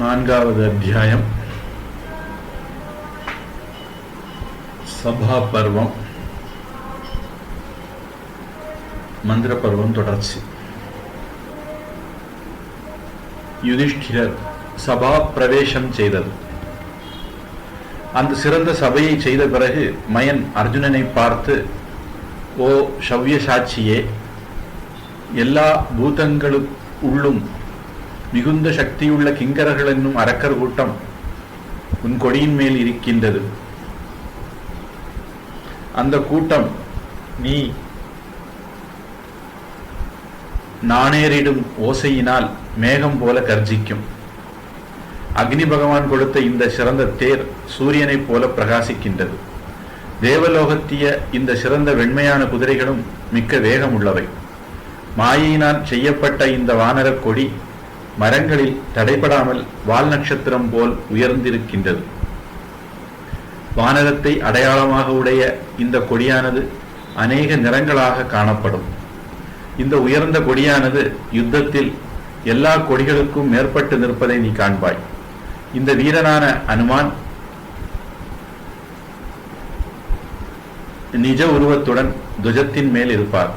நான்காவது அத்தியாயம். சபா பருவம். மந்திர பருவம் தொடர்ச்சி. யுதிஷ்டிரர் சபா பிரவேசம் செய்தது. அந்த சிறந்த சபையை செய்த பிறகு மயன் அர்ஜுனனை பார்த்து ஓ சவ்ய சாட்சியே எல்லா பூதங்களும் உள்ளும் மிகுந்த சக்தியுள்ள கிங்கரர்கள் என்னும் அரக்கர் கூட்டம் உன் கொடியின் மேல் இருக்கின்றது. அந்த கூட்டம் நீ நாணேரிடும் ஓசையினால் மேகம் போல கர்ஜிக்கும். அக்னி பகவான் கொடுத்த இந்த சிறந்த தேர் சூரியனைப் போல பிரகாசிக்கின்றது. தேவலோகத்திய இந்த சிறந்த வெண்மையான குதிரைகளும் மிக்க வேகம் உள்ளவை மாயினால் செய்யப்பட்ட இந்த வானரக் கொடி மரங்களில் தடைபடாமல் வால் நட்சத்திரம் போல் உயர்ந்திருக்கின்றது. வானரத்தை அடையாளமாக உடைய இந்த கொடியானது அநேக நிறங்களாக காணப்படும். இந்த உயர்ந்த கொடியானது யுத்தத்தில் எல்லா கொடிகளுக்கும் மேற்பட்டு நிற்பதை நீ காண்பாய். இந்த வீரனான அனுமான் நிஜ உருவத்துடன் துஜத்தின் மேல் இருப்பார்.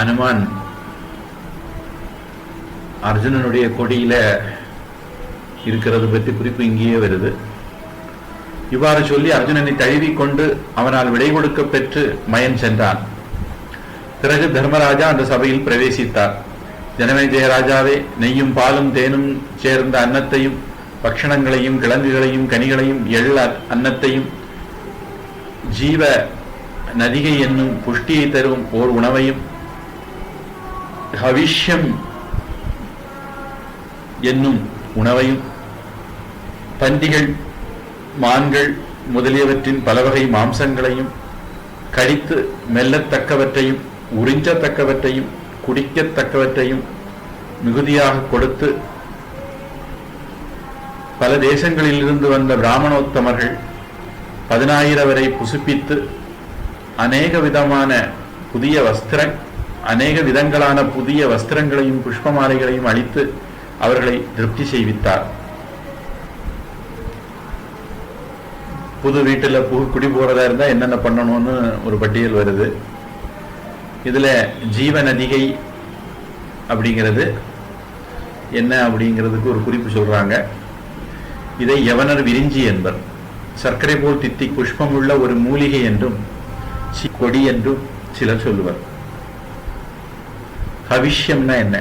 அனுமான் அர்ஜுனனுடைய கொடியில இருக்கிறது பற்றி குறிப்பு இங்கேயே வருது. இவ்வாறு சொல்லி அர்ஜுனனை தழுவிக் கொண்டு அவனால் விடை கொடுக்க பெற்று மயன் சென்றான். பிறகு தர்மராஜா அந்த சபையில் பிரவேசித்தார். ஜனமே ஜெயராஜாவே நெய்யும் பாலும் தேனும் சேர்ந்த அன்னத்தையும் பக்ஷணங்களையும் கிழங்குகளையும் கனிகளையும் எள் அன்னத்தையும் ஜீவ நதிகை என்னும் புஷ்டியை தரும் ஓர் உணவையும் ஹவிஷ்யம் என்னும் உணவையும் பந்திகள் மான்கள் முதலியவற்றின் பலவகை மாம்சங்களையும் கடித்து மெல்லத்தக்கவற்றையும் உறிஞ்சத்தக்கவற்றையும் குடிக்கத்தக்கவற்றையும் மிகுதியாக கொடுத்து பல தேசங்களிலிருந்து வந்த பிராமணோத்தமர்கள் பதினாயிரம் வரை புசுப்பித்து அநேக விதமான புதிய வஸ்திர அநேக விதங்களான புதிய வஸ்திரங்களையும் புஷ்பமாலைகளையும் அளித்து அவர்களை திருப்தி செய்வித்தார். புது வீட்டில் புகு குடி போறதா இருந்தா என்னென்ன பண்ணணும்னு ஒரு பட்டியல் வருது. இதுல ஜீவ நதிகை அப்படிங்கிறது என்ன அப்படிங்கிறதுக்கு ஒரு குறிப்பு சொல்றாங்க. இதை யவனர் விரிஞ்சி என்பர். சர்க்கரை போல் தித்தி புஷ்பம் உள்ள ஒரு மூலிகை என்றும் கொடி என்றும் சிலர் சொல்லுவர். ஹவிஷ்யம்னா என்ன?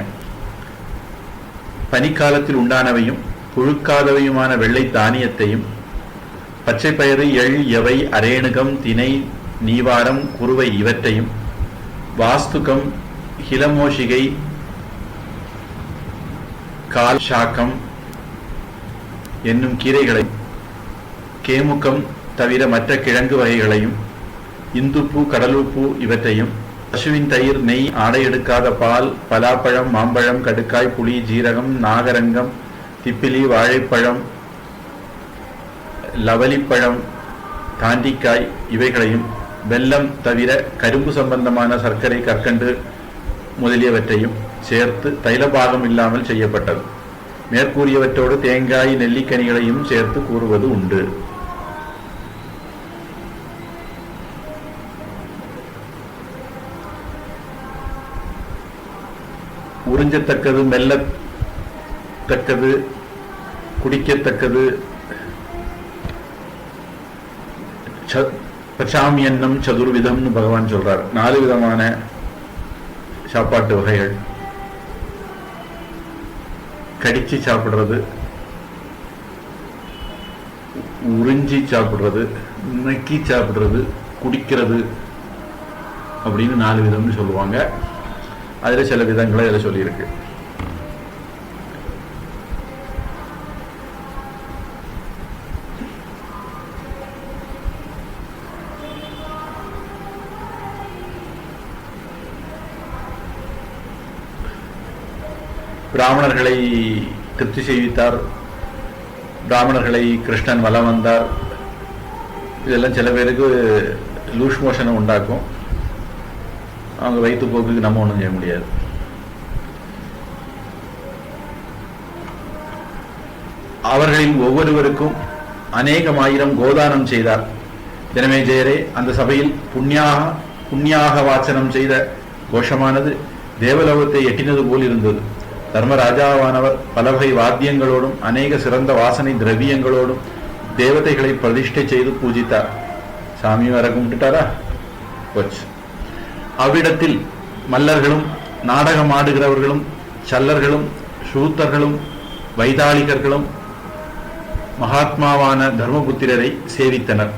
பனிக்காலத்தில் உண்டானவையும் புழுக்காதவையுமான வெள்ளை தானியத்தையும் பச்சை பயிறு எள் எவை அரேணுகம் தினை நீவாரம் குருவை இவற்றையும் வாஸ்துகம் ஹிலமோஷிகை கால் சாக்கம் என்னும் கீரைகளை கேமுக்கம் தவிர மற்ற கிழங்கு வகைகளையும் இந்துப்பூ கடலூப்பூ இவற்றையும் பசுவின் தயிர் நெய் ஆடை எடுக்காத பால் பலாப்பழம் மாம்பழம் கடுக்காய் புளி ஜீரகம் நாகரங்கம் திப்பிலி வாழைப்பழம் லவலிப்பழம் தாண்டிக்காய் இவைகளையும் வெல்லம் தவிர கரும்பு சம்பந்தமான சர்க்கரை கற்கண்டு முதலியவற்றையும் சேர்த்து தைலபாகம் இல்லாமல் செய்யப்பட்டது. மேற்கூறியவற்றோடு தேங்காய் நெல்லிக்கனிகளையும் சேர்த்து கூறுவது உண்டு. உறிஞ்சத்தக்கது மெல்லத்தக்கது குடிக்கத்தக்கது ச- பச்சாமியன்னம் சதுர்விதம்னு பகவான் சொல்றார். நாலு விதமான சாப்பாட்டு வகைகள். கடிச்சு சாப்பிடுறது உறிஞ்சி சாப்பிடுறது நக்கி சாப்பிடுறது குடிக்கிறது அப்படின்னு நாலு விதம்னு சொல்லுவாங்க. அதுல சில விதங்களை அதில் சொல்லியிருக்கு. பிராமணர்களை திருப்தி செய்வித்தார். பிராமணர்களை கிருஷ்ணன் வலம் வந்தார். இதெல்லாம் சில பேருக்கு லூஸ் மோஷனை உண்டாக்கும். அவங்க வயிற்றுப்போக்குக்கு நம்ம ஒன்றும் செய்ய முடியாது. அவர்களில் ஒவ்வொருவருக்கும் அநேகமாயிரம் கோதானம் செய்தார். எனவே ஜெயரே அந்த சபையில் புண்ணியாக புண்ணியாக வாச்சனம் செய்த கோஷமானது தேவலோகத்தை எட்டினது போல் இருந்தது. தர்மராஜாவானவர் பலவகை வாத்தியங்களோடும் அநேக சிறந்த வாசனை திரவியங்களோடும் தேவதைகளை பிரதிஷ்டை செய்து பூஜித்தார். சாமி வர கும்பிட்டுட்டாரா? போச்சு. அவ்விடத்தில் மல்லர்களும் நாடகம் ஆடுகிறவர்களும் சல்லர்களும் சூத்தர்களும் வைதாளிகர்களும் மகாத்மாவான தர்மபுத்திரரை சேவித்தனர்.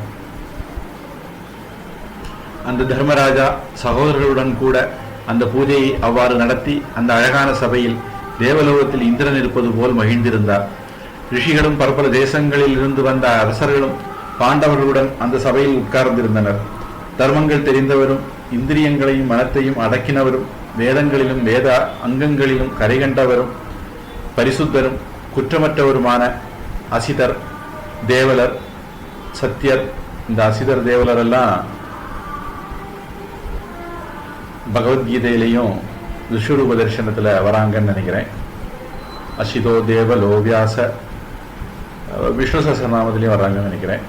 அந்த தர்மராஜா சகோதரர்களுடன் கூட அந்த பூஜையை அவ்வாறு நடத்தி அந்த அழகான சபையில் தேவலோகத்தில் இந்திரன் இருப்பது போல் மகிழ்ந்திருந்தார். ரிஷிகளும் பற்பல தேசங்களில் இருந்து வந்த அரசர்களும் பாண்டவர்களுடன் அந்த சபையில் உட்கார்ந்திருந்தனர். தர்மங்கள் தெரிந்தவரும் இந்திரியங்களையும் மனத்தையும் அடக்கினவரும் வேதங்களிலும் வேத அங்கங்களிலும் கரைகண்டவரும் பரிசுத்தரும் குற்றமற்றவருமான அசிதர் தேவலர் சத்தியர். இந்த அசிதர் தேவலர் எல்லாம் பகவத்கீதையிலையும் விஸ்வரூப தரிசனத்தில் வராங்கன்னு நினைக்கிறேன். அசிதோ தேவலோ வியாச விஷ்ணு சசநாமத்திலையும் வராங்கன்னு நினைக்கிறேன்.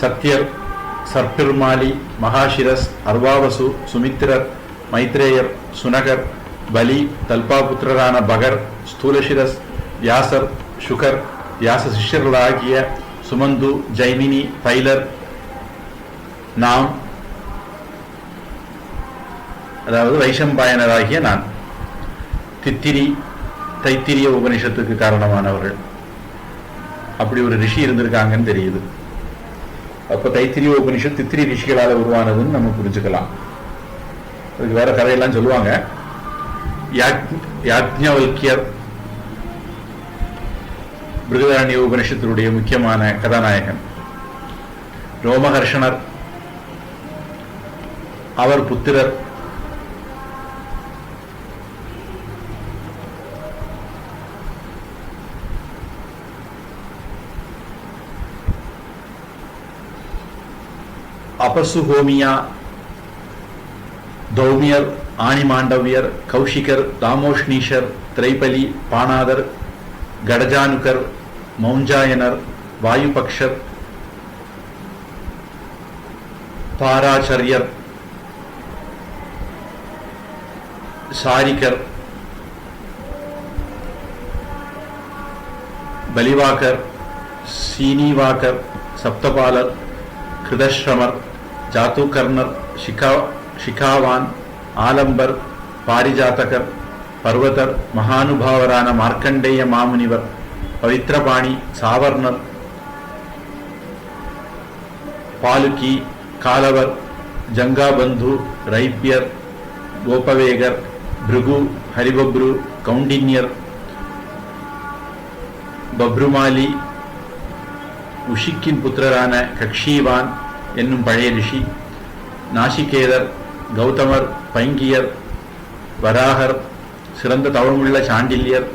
சத்யர் சர்பிர்மாலி மகாஷிரஸ் அர்வாவசு சுமித்திரர் மைத்ரேயர் சுனகர் பலி தல்பாபுத்திரரான பகர் ஸ்தூலசிரஸ் வியாசர் சுகர் வியாச சிஷ்யர்களாகிய சுமந்து ஜைமினி பைலர் நாம் அதாவது வைஷம்பாயனராகிய நான். தித்திரி தைத்திரிய உபனிஷத்துக்கு காரணமானவர்கள். அப்படி ஒரு ரிஷி இருந்திருக்காங்கன்னு தெரியுது. அப்ப தைத்திரிய உபனிஷத் தித்திரி ரிஷிகளால் உருவானதுன்னு நம்ம புரிஞ்சுக்கலாம். அதுக்கு வேற கதையெல்லாம் சொல்லுவாங்க. யாஜ்ஞவல்யர் பிருகதாரண்ய உபனிஷத்தினுடைய முக்கியமான கதாநாயகன். ரோமஹர்ஷனர் அவர் புத்திரர் அபசுஹோமியா தௌமியர் ஆணிமாண்டவியர் கௌஷிகர் தாமோஷ்ணீஷர் திரைபலி பாணாதர் கடஜானுகர் மௌஞ்சாயனர் வாயுபக்ஷர் பாராச்சரியர் சாரிகர் பலிவாக்கர் சீனிவாக்கர் சப்தபாலர் கிருதஸ்ரமர் ஜாத்துகர்ணர் ஷிகா ஷிகாவான் ஆலம்பர் பாரிஜாத்தகர் பர்வதர் மகானுபாவரான மார்க்கண்டேய மாமுனிவர் பவித்ரபாணி சாவர்ணர் பாலுக்கி காலவர் ஜங்காபந்து ரைப்பியர் கோபவேகர் பிருகு ஹரிபப்ரு கவுண்டின்யர் பப்ருமாலி உஷிக்கின் புத்திரரான கக்ஷீவான் என்னும் பழைய ரிஷி நாசிகேதர் கௌதமர் பைங்கியர் வராகர் சிறந்த தவமுள்ள சாண்டில்யர்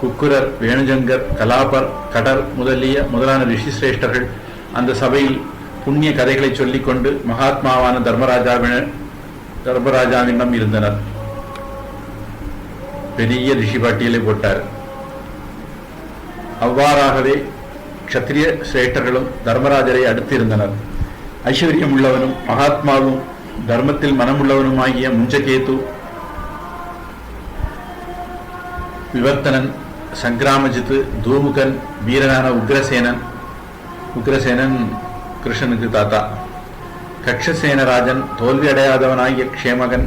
குக்குரர் வேணுஜங்கர் கலாபர் கடர் முதலிய முதலான ரிஷி சிரேஷ்டர்கள் அந்த சபையில் புண்ணிய கதைகளை சொல்லிக்கொண்டு மகாத்மாவான தர்மராஜாவின தர்மராஜாவிடம் இருந்தனர். பெரிய ரிஷி பாட்டியலை போட்டார். அவ்வாறாகவே க்ஷத்திரிய சிரேஷ்டர்களும் தர்மராஜரை அடுத்து இருந்தனர் ஐஸ்வர்யம் உள்ளவனும் மகாத்மாவும் தர்மத்தில் மனமுள்ளவனுமாகிய முஞ்சகேது விவர்த்தனன் சங்கிராமஜித்து தூமுகன் வீரனான உக்ரசேனன் உக்ரசேனன் கிருஷ்ணனுக்கு தாத்தா. கக்ஷசேனராஜன் தோல்வி அடையாதவனாகிய க்ஷேமகன்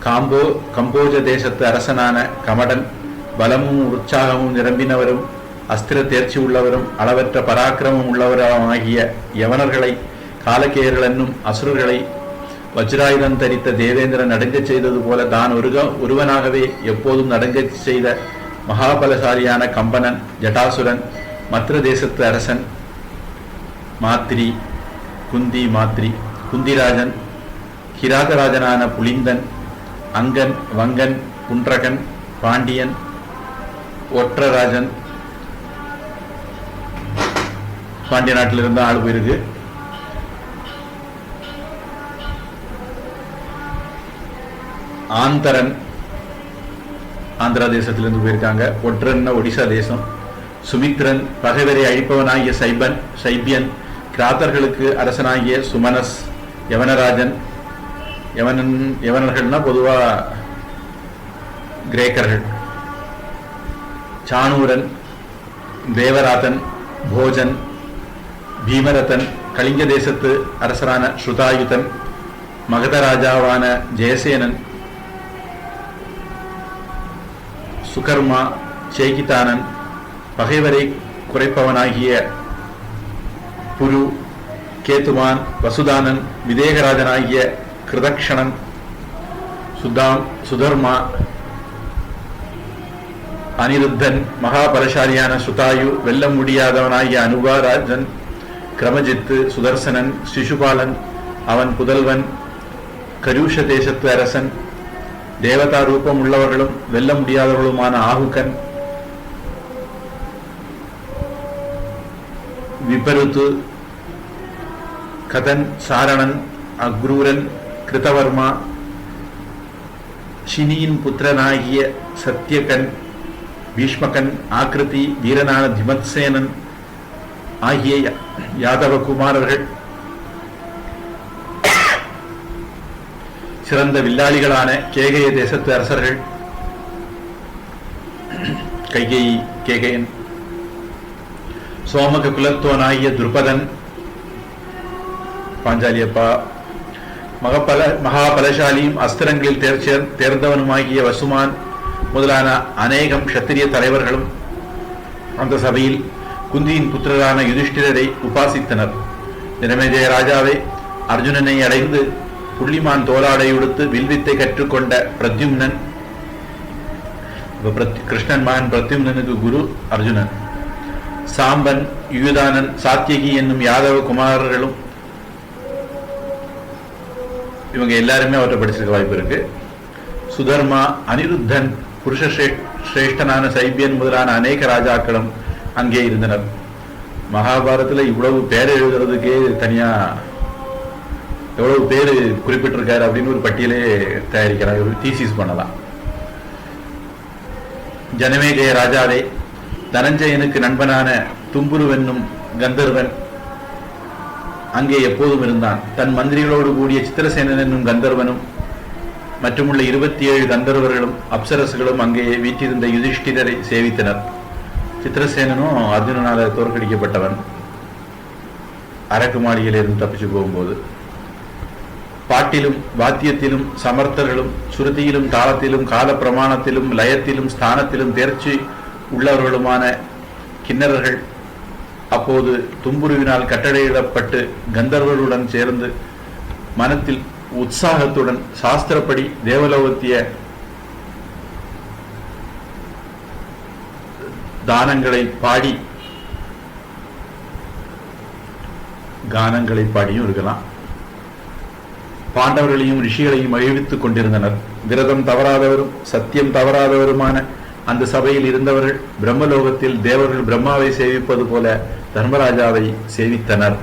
காம்போ கம்போஜ தேசத்து அரசனான கமடன் பலமும் உற்சாகமும் நிரம்பினவரும் அஸ்திர தேர்ச்சி உள்ளவரும் அளவற்ற பராக்கிரமம் உள்ளவருமாகிய யவனர்களை காலக்கேயர்கள் என்னும் அசுரர்களை வஜ்ராயுதம் தரித்த தேவேந்திரன் நடுங்கச் செய்தது போல தான் ஒருக ஒருவனாகவே எப்போதும் நடுங்கச் செய்த மகாபலசாலியான கம்பனன் ஜட்டாசுரன் மத்திர தேசத்து அரசன் மாத்ரி குந்தி மாத்ரி குந்திராஜன் கிராதராஜனான புலிந்தன் அங்கன் வங்கன் குன்றகன் பாண்டியன் ஒற்றராஜன் பாண்டிய நாட்டில் இருந்து ஆள் போயிருக்கு ஆந்தரன் ஆந்திரா தேசத்திலிருந்து போயிருக்காங்க. ஒற்றன்னா ஒடிசா தேசம். சுமித்ரன் பகைவரை அழிப்பவனாகிய சைபன் சைபியன் கிராத்தர்களுக்கு அரசனாகிய சுமனஸ் யவனராஜன் யவனன் யவனர்கள்னா பொதுவா கிரேக்கர்கள். சாணூரன் தேவராதன் போஜன் பீமரதன் கலிங்க தேசத்து அரசரான ஸ்ருதாயுதன் மகத ராஜாவான ஜெயசேனன் சுகர்மா சேகிதானன் பகைவரை குறைப்பவனாகிய புரு கேத்துமான் வசுதானன் விதேகராஜனாகிய கிருதக்ஷணன் சுதாம் சுதர்மா அனிருத்தன் மகாபலசாலியான சுதாயு வெல்ல முடியாதவனாகிய அனுபாராஜன் கிரமஜித்து சுதர்சனன் சிசுபாலன் அவன் புதல்வன் கரூஷ தேசத்து அரசன் தேவதா ரூபம் உள்ளவர்களும் வெல்ல முடியாதவர்களுமான ஆகுக்கன் விபருத்து கதன் சாரணன் அக்ரூரன் கிருதவர்மா ஷினியின் புத்திரனாகிய சத்தியகன் பீஷ்மகன் ஆக்கிருதி வீரனான திமத்சேனன் ஆகிய யா- யாதவ குமாரர்கள் சிறந்த வில்லாளிகளான கேகய தேசத்து அரசர்கள் கைகை கேகையன் சோமக குலத்தோனாகிய துருபதன் பாஞ்சாலியப்பா மகபல மகாபலசாலியும் அஸ்திரங்களில் தேர்ச்ச- தேர்ந்தவனுமாகிய வசுமான் முதலான அநேகம் க்ஷத்திரிய தலைவர்களும் அந்த சபையில் குந்தியின் புத்திரரான யுதிஷ்டிரரை உபாசித்தனர். தினமேஜய ராஜாவை அர்ஜுனனை அடைந்து புள்ளிமான் தோலாடை உடுத்து வில்வித்தை கற்றுக்கொண்ட பிரத்யும்னன். இப்ப கிருஷ்ணன் மகன் பிரத்யும்னனுக்கு குரு அர்ஜுனன். சாம்பன் யுயுதானன் சாத்தியகி என்னும் யாதவ குமாரர்களும் இவங்க எல்லாருமே அவற்றை படிச்சிருக்க வாய்ப்பு இருக்கு. சுதர்மா அனிருத்தன் புருஷ சிரேஷ்டனான சைபியன் முதலான அநேக ராஜாக்களும் அங்கே இருந்தனர். மகாபாரத்தில் இவ்வளவு பேர் எழுதுறதுக்கே தனியா எவ்வளவு பேர் குறிப்பிட்டிருக்காரு அப்படின்னு ஒரு பட்டியலே தயாரிக்கிறார் ஒரு தீசிஸ் பண்ணலாம். ஜனமேஜய ராஜாவே தனஞ்சயனுக்கு நண்பனான தும்புருவென்னும் கந்தர்வன் அங்கே எப்போதும் இருந்தான். தன் மந்திரிகளோடு கூடிய சித்திரசேனன் என்னும் கந்தர்வனும் மற்றுமுள்ள இருபத்தி ஏழு கந்தர்வர்களும் அப்சரசுகளும் அங்கே வீற்றிருந்த யுதிஷ்டிரரை சேவித்தனர். சித்திரசேனனும் அர்ஜுனனால தோற்கடிக்கப்பட்டவன். அரக்கு மாளிகையிலிருந்து தப்பிச்சு போகும்போது பாட்டிலும் வாத்தியத்திலும் சமர்த்தர்களும் சுருதியிலும் தாளத்திலும் கால பிரமாணத்திலும் லயத்திலும் ஸ்தானத்திலும் தேர்ச்சி உள்ளவர்களுமான கிண்ணறர்கள் அப்போது தும்புருவினால் கட்டளையிடப்பட்டு கந்தர்வர்களுடன் சேர்ந்து மனத்தில் உற்சாகத்துடன் சாஸ்திரப்படி தேவலோகத்திய தானங்களை பாடி கானங்களை பாடியும் இருக்கலாம். பாண்டவர்களையும் ரிஷிகளையும் அழிவித்துக் கொண்டிருந்தனர். விரதம் தவறாதவரும் சத்தியம் தவறாதவருமான அந்த சபையில் இருந்தவர்கள் பிரம்மலோகத்தில் தேவர்கள் பிரம்மாவை சேவிப்பது போல தர்மராஜாவை சேவித்தனர்.